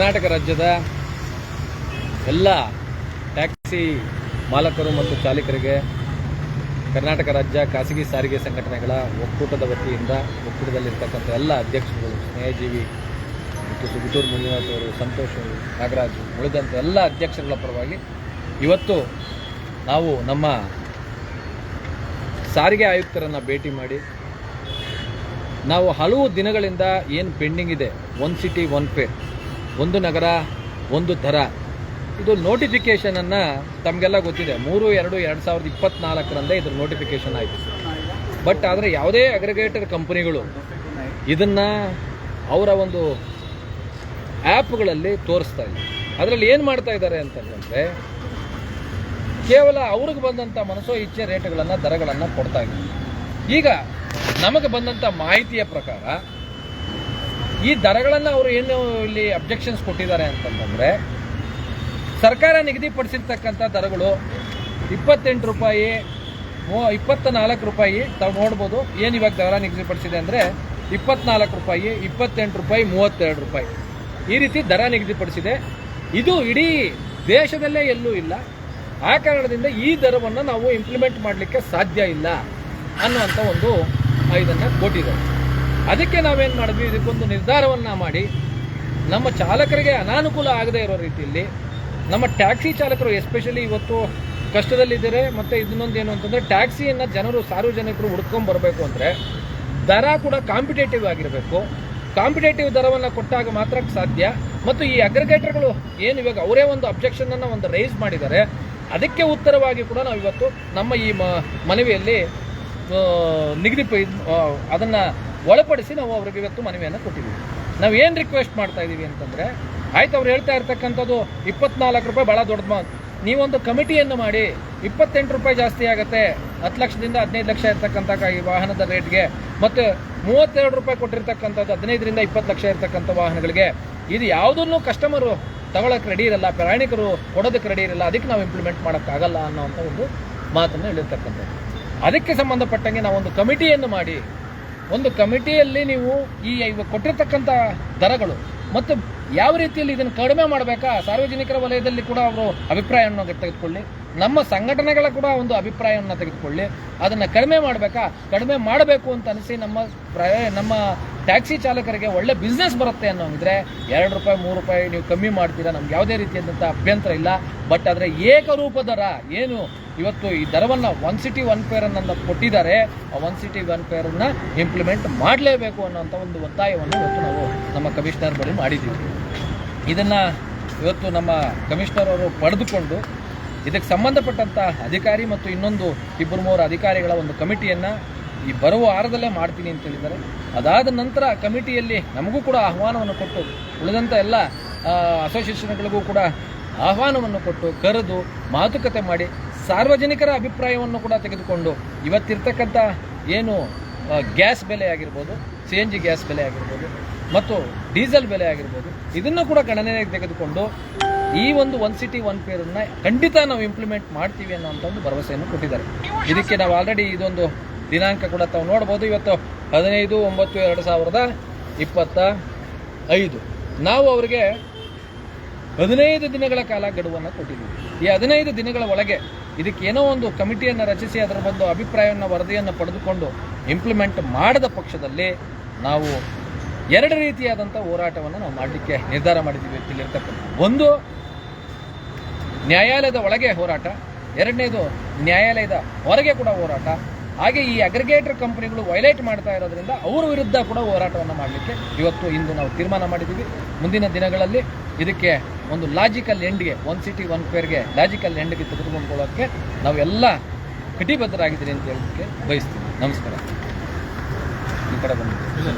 ಕರ್ನಾಟಕ ರಾಜ್ಯದ ಎಲ್ಲ ಟ್ಯಾಕ್ಸಿ ಮಾಲಕರು ಮತ್ತು ಚಾಲಕರಿಗೆ ಕರ್ನಾಟಕ ರಾಜ್ಯ ಖಾಸಗಿ ಸಾರಿಗೆ ಸಂಘಟನೆಗಳ ಒಕ್ಕೂಟದ ವತಿಯಿಂದ ಒಕ್ಕೂಟದಲ್ಲಿರ್ತಕ್ಕಂಥ ಎಲ್ಲ ಅಧ್ಯಕ್ಷರುಗಳು, ಸ್ನೇಹಜೀವಿ ಮತ್ತು ಸುಗುಟೂರು ಮಂಜುನಾಥ್ ಅವರು ಸಂತೋಷ್ ನಾಗರಾಜ್ ಉಳಿದಂಥ ಎಲ್ಲ ಅಧ್ಯಕ್ಷರುಗಳ ಪರವಾಗಿ ಇವತ್ತು ನಾವು ನಮ್ಮ ಸಾರಿಗೆ ಆಯುಕ್ತರನ್ನು ಭೇಟಿ ಮಾಡಿ ನಾವು ಹಲವು ದಿನಗಳಿಂದ ಏನು ಪೆಂಡಿಂಗ್ ಇದೆ, ಒನ್ ಸಿಟಿ, ಒನ್ ಪೇ. ಒಂದು ನಗರ, ಒಂದು ದರ. ಇದು ನೋಟಿಫಿಕೇಷನನ್ನು ತಮಗೆಲ್ಲ ಗೊತ್ತಿದೆ. ಮೂರು, ಎರಡು ಎರಡು ಸಾವಿರದ ಇಪ್ಪತ್ನಾಲ್ಕರಂದೇ ಇದ್ರ ನೋಟಿಫಿಕೇಷನ್ ಆಯಿತು. ಬಟ್ ಆದರೆ ಯಾವುದೇ ಅಗ್ರಿಗೇಟರ್ ಕಂಪನಿಗಳು ಇದನ್ನು ಅವರ ಒಂದು ಆ್ಯಪ್ಗಳಲ್ಲಿ ತೋರಿಸ್ತಾ ಇದೆ ಅದರಲ್ಲಿ ಏನು ಮಾಡ್ತಾ ಇದ್ದಾರೆ ಅಂತಂದರೆ, ಕೇವಲ ಅವ್ರಿಗೆ ಬಂದಂಥ ಮನಸೋ ಇಚ್ಛೆ ರೇಟ್ಗಳನ್ನು ದರಗಳನ್ನು ಕೊಡ್ತಾ ಇದ್ದಾರೆ ಈಗ ನಮಗೆ ಬಂದಂಥ ಮಾಹಿತಿಯ ಪ್ರಕಾರ ಈ ದರಗಳನ್ನು ಅವರು ಏನು ಇಲ್ಲಿ ಅಬ್ಜೆಕ್ಷನ್ಸ್ ಕೊಟ್ಟಿದ್ದಾರೆ ಅಂತಂದರೆ, ಸರ್ಕಾರ ನಿಗದಿಪಡಿಸಿರ್ತಕ್ಕಂಥ ದರಗಳು ಇಪ್ಪತ್ತೆಂಟು ರೂಪಾಯಿ, ಮೂ- ಇಪ್ಪತ್ತ ನಾಲ್ಕು ರೂಪಾಯಿ ತಾವು ನೋಡ್ಬೋದು. ಏನು ಇವಾಗ ದರ ನಿಗದಿಪಡಿಸಿದೆ ಅಂದರೆ ಇಪ್ಪತ್ನಾಲ್ಕು ರೂಪಾಯಿ, ಇಪ್ಪತ್ತೆಂಟು ರೂಪಾಯಿ, ಮೂವತ್ತೆರಡು ರೂಪಾಯಿ. ಈ ರೀತಿ ದರ ನಿಗದಿಪಡಿಸಿದೆ. ಇದು ಇಡೀ ದೇಶದಲ್ಲೇ ಎಲ್ಲೂ ಇಲ್ಲ. ಆ ಕಾರಣದಿಂದ ಈ ದರವನ್ನು ನಾವು ಇಂಪ್ಲಿಮೆಂಟ್ ಮಾಡಲಿಕ್ಕೆ ಸಾಧ್ಯ ಇಲ್ಲ ಅನ್ನುವಂಥ ಒಂದು ಇದನ್ನು ಕೊಟ್ಟಿದ್ದಾರೆ. ಅದಕ್ಕೆ ನಾವೇನು ಮಾಡಿದ್ವಿ? ಇದಕ್ಕೊಂದು ನಿರ್ಧಾರವನ್ನು ಮಾಡಿ ನಮ್ಮ ಚಾಲಕರಿಗೆ ಅನಾನುಕೂಲ ಆಗದೇ ಇರೋ ರೀತಿಯಲ್ಲಿ ನಮ್ಮ ಟ್ಯಾಕ್ಸಿ ಚಾಲಕರು ಎಸ್ಪೆಷಲಿ ಇವತ್ತು ಕಷ್ಟದಲ್ಲಿದ್ದಾರೆ. ಮತ್ತು ಇದನ್ನೊಂದು ಏನು ಅಂತಂದರೆ ಟ್ಯಾಕ್ಸಿಯನ್ನು ಜನರು, ಸಾರ್ವಜನಿಕರು ಹುಡ್ಕೊಂಡ್ ಬರಬೇಕು ಅಂದರೆ ದರ ಕೂಡ ಕಾಂಪಿಟೇಟಿವ್ ಆಗಿರಬೇಕು. ಕಾಂಪಿಟೇಟಿವ್ ದರವನ್ನು ಕೊಟ್ಟಾಗ ಮಾತ್ರ ಸಾಧ್ಯ. ಮತ್ತು ಈ ಅಗ್ರಿಗೇಟರ್ಗಳು ಏನು ಇವಾಗ ಅವರೇ ಒಂದು ಅಬ್ಜೆಕ್ಷನ್ ಅನ್ನ ಒಂದು ರೈಸ್ ಮಾಡಿದ್ದಾರೆ. ಅದಕ್ಕೆ ಉತ್ತರವಾಗಿ ಕೂಡ ನಾವು ಇವತ್ತು ನಮ್ಮ ಈ ಮನವಿಯಲ್ಲಿ ನಿಗದಿಪ ಅದನ್ನ ಒಳಪಡಿಸಿ ನಾವು ಅವ್ರಿಗೆ ಇವತ್ತು ಮನವಿಯನ್ನು ಕೊಟ್ಟಿದ್ದೀವಿ. ನಾವು ಏನು ರಿಕ್ವೆಸ್ಟ್ ಮಾಡ್ತಾ ಇದ್ದೀವಿ ಅಂತಂದರೆ, ಆಯ್ತು ಅವ್ರು ಹೇಳ್ತಾ ಇರ್ತಕ್ಕಂಥದ್ದು ಇಪ್ಪತ್ನಾಲ್ಕು ರೂಪಾಯಿ ಭಾಳ ದೊಡ್ಡ ಮಾತು ನೀವೊಂದು ಕಮಿಟಿಯನ್ನು ಮಾಡಿ ಇಪ್ಪತ್ತೆಂಟು ರೂಪಾಯಿ ಜಾಸ್ತಿ ಆಗುತ್ತೆ, ಹತ್ತು ಲಕ್ಷದಿಂದ ಹದಿನೈದು ಲಕ್ಷ ಇರ್ತಕ್ಕಂಥ ಈ ವಾಹನದ ರೇಟ್ಗೆ, ಮತ್ತು ಮೂವತ್ತೆರಡು ರೂಪಾಯಿ ಕೊಟ್ಟಿರ್ತಕ್ಕಂಥದ್ದು ಹದಿನೈದರಿಂದ ಇಪ್ಪತ್ತು ಲಕ್ಷ ಇರ್ತಕ್ಕಂಥ ವಾಹನಗಳಿಗೆ, ಇದು ಯಾವುದನ್ನು ಕಸ್ಟಮರು ತಗೊಳಕ್ಕೆ ರೆಡಿ ಇರಲ್ಲ, ಪ್ರಯಾಣಿಕರು ಕೊಡೋದಕ್ಕೆ ರೆಡಿ ಇರಲ್ಲ, ಅದಕ್ಕೆ ನಾವು ಇಂಪ್ಲಿಮೆಂಟ್ ಮಾಡೋಕ್ಕಾಗಲ್ಲ ಅನ್ನೋವಂಥ ಒಂದು ಮಾತನ್ನು ಹೇಳಿರ್ತಕ್ಕಂಥದ್ದು. ಅದಕ್ಕೆ ಸಂಬಂಧಪಟ್ಟಂಗೆ ನಾವೊಂದು ಕಮಿಟಿಯನ್ನು ಮಾಡಿ ಒಂದು ಕಮಿಟಿಯಲ್ಲಿ ನೀವು ಈ ಕೊಟ್ಟಿರ್ತಕ್ಕಂಥ ದರಗಳು ಮತ್ತು ಯಾವ ರೀತಿಯಲ್ಲಿ ಇದನ್ನು ಕಡಿಮೆ ಮಾಡಬೇಕಾ? ಸಾರ್ವಜನಿಕರ ವಲಯದಲ್ಲಿ ಕೂಡ ಅವರು ಅಭಿಪ್ರಾಯವನ್ನು ತೆಗೆದುಕೊಳ್ಳಿ. ನಮ್ಮ ಸಂಘಟನೆಗಳ ಕೂಡ ಒಂದು ಅಭಿಪ್ರಾಯವನ್ನು ತೆಗೆದುಕೊಳ್ಳಿ. ಅದನ್ನು ಕಡಿಮೆ ಮಾಡಬೇಕಾ? ಕಡಿಮೆ ಮಾಡಬೇಕು ಅಂತ ಅನಿಸಿ ನಮ್ಮ ಪ್ರಯ, ನಮ್ಮ ಟ್ಯಾಕ್ಸಿ ಚಾಲಕರಿಗೆ ಒಳ್ಳೆ ಬಿಸ್ನೆಸ್ ಬರುತ್ತೆ ಅನ್ನೋಂಗಿದ್ರೆ ಎರಡು ರೂಪಾಯಿ, ಮೂರು ರೂಪಾಯಿ ನೀವು ಕಮ್ಮಿ ಮಾಡ್ತೀರಾ? ನಮ್ಗೆ ಯಾವುದೇ ರೀತಿಯಾದಂಥ ಅಭ್ಯಂತರ ಇಲ್ಲ. ಬಟ್ ಆದರೆ ಏಕರೂಪ ದರ ಏನು? ಇವತ್ತು ಈ ದರವನ್ನು ಒನ್ ಸಿಟಿ ಒನ್ ಪೇರನ್ನು ಕೊಟ್ಟಿದ್ದಾರೆ. ಆ ಒನ್ ಸಿಟಿ ಒನ್ ಅನ್ನ ಇಂಪ್ಲಿಮೆಂಟ್ ಮಾಡಲೇಬೇಕು ಅನ್ನೋಂಥ ಒಂದು ಒತ್ತಾಯವನ್ನು ಇವತ್ತು ನಾವು ನಮ್ಮ ಕಮಿಷನರ್ ಬಳಿ ಮಾಡಿದ್ದೀವಿ. ಇದನ್ನು ಇವತ್ತು ನಮ್ಮ ಕಮಿಷನರ್ ಅವರು ಪಡೆದುಕೊಂಡು ಇದಕ್ಕೆ ಸಂಬಂಧಪಟ್ಟಂಥ ಅಧಿಕಾರಿ ಮತ್ತು ಇನ್ನೊಂದು ಇಬ್ಬರು ಮೂರು ಅಧಿಕಾರಿಗಳ ಒಂದು ಕಮಿಟಿಯನ್ನು ಈ ಬರುವ ವಾರದಲ್ಲೇ ಮಾಡ್ತೀನಿ ಅಂತ ಹೇಳಿದ್ದಾರೆ. ಅದಾದ ನಂತರ ಕಮಿಟಿಯಲ್ಲಿ ನಮಗೂ ಕೂಡ ಆಹ್ವಾನವನ್ನು ಕೊಟ್ಟು ಉಳಿದಂಥ ಎಲ್ಲ ಅಸೋಸಿಯೇಷನ್ಗಳಿಗೂ ಕೂಡ ಆಹ್ವಾನವನ್ನು ಕೊಟ್ಟು ಕರೆದು ಮಾತುಕತೆ ಮಾಡಿ ಸಾರ್ವಜನಿಕರ ಅಭಿಪ್ರಾಯವನ್ನು ಕೂಡ ತೆಗೆದುಕೊಂಡು ಇವತ್ತಿರ್ತಕ್ಕಂಥ ಏನು ಗ್ಯಾಸ್ ಬೆಲೆ ಆಗಿರ್ಬೋದು ಸಿ ಎನ್ ಜಿ ಗ್ಯಾಸ್ ಬೆಲೆ ಆಗಿರ್ಬೋದು, ಮತ್ತು ಡೀಸೆಲ್ ಬೆಲೆ ಆಗಿರ್ಬೋದು, ಇದನ್ನು ಕೂಡ ಗಣನೆಗೆ ತೆಗೆದುಕೊಂಡು ಈ ಒಂದು ಒನ್ ಸಿಟಿ ಒನ್ ಪೇರನ್ನ ಖಂಡಿತ ನಾವು ಇಂಪ್ಲಿಮೆಂಟ್ ಮಾಡ್ತೀವಿ ಅನ್ನೋಂಥ ಒಂದು ಭರವಸೆಯನ್ನು ಕೊಟ್ಟಿದ್ದಾರೆ. ಇದಕ್ಕೆ ನಾವು ಆಲ್ರೆಡಿ ಇದೊಂದು ದಿನಾಂಕ ಕೂಡ ತಾವು ನೋಡ್ಬೋದು. ಇವತ್ತು ಹದಿನೈದು, ಒಂಬತ್ತು, ಎರಡು ಸಾವಿರದ ಇಪ್ಪತ್ತ ಐದು. ನಾವು ಅವರಿಗೆ ಹದಿನೈದು ದಿನಗಳ ಕಾಲ ಗಡುವನ್ನು ಕೊಟ್ಟಿದ್ದೀವಿ. ಈ ಹದಿನೈದು ದಿನಗಳ ಒಳಗೆ ಇದಕ್ಕೆ ಏನೋ ಒಂದು ಕಮಿಟಿಯನ್ನು ರಚಿಸಿ ಅದರ ಒಂದು ಅಭಿಪ್ರಾಯವನ್ನು, ವರದಿಯನ್ನು ಪಡೆದುಕೊಂಡು ಇಂಪ್ಲಿಮೆಂಟ್ ಮಾಡದ ಪಕ್ಷದಲ್ಲಿ ನಾವು ಎರಡು ರೀತಿಯಾದಂಥ ಹೋರಾಟವನ್ನು ನಾವು ಮಾಡಲಿಕ್ಕೆ ನಿರ್ಧಾರ ಮಾಡಿದ್ದೀವಿ ಇಲ್ಲಿರ್ತಕ್ಕಂಥ ಒಂದು, ನ್ಯಾಯಾಲಯದ ಒಳಗೆ ಹೋರಾಟ. ಎರಡನೇದು, ನ್ಯಾಯಾಲಯದ ಹೊರಗೆ ಕೂಡ ಹೋರಾಟ. ಹಾಗೆ ಈ ಅಗ್ರಿಗೇಟರ್ ಕಂಪನಿಗಳು ವೈಲೇಟ್ ಮಾಡ್ತಾ ಇರೋದ್ರಿಂದ ಅವರ ವಿರುದ್ಧ ಕೂಡ ಹೋರಾಟವನ್ನು ಮಾಡಲಿಕ್ಕೆ ಇವತ್ತು ಇಂದು ನಾವು ತೀರ್ಮಾನ ಮಾಡಿದ್ದೀವಿ. ಮುಂದಿನ ದಿನಗಳಲ್ಲಿ ಇದಕ್ಕೆ ಒಂದು ಲಾಜಿಕಲ್ ಎಂಡ್ಗೆ ಒನ್ ಸಿಟಿ ಒನ್ ಕ್ವೇರ್ಗೆ ಲಾಜಿಕಲ್ ಎಂಡ್ಗೆ ತೆಗೆದುಕೊಂಡ್ಕೊಳ್ಳೋಕ್ಕೆ ನಾವೆಲ್ಲ ಕಟಿಬದ್ಧರಾಗಿದ್ದೀರಿ ಅಂತ ಹೇಳೋದಕ್ಕೆ ಬಯಸ್ತೀವಿ ನಮಸ್ಕಾರ. ಈ ಕಡೆ ಬಂದಿದ್ದೀವಿ